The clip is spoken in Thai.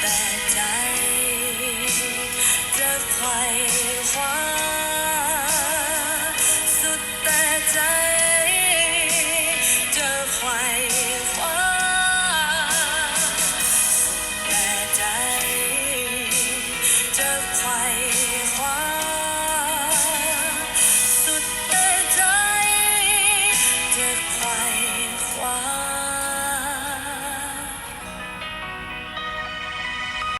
แต่ใจจะไขว้คว้า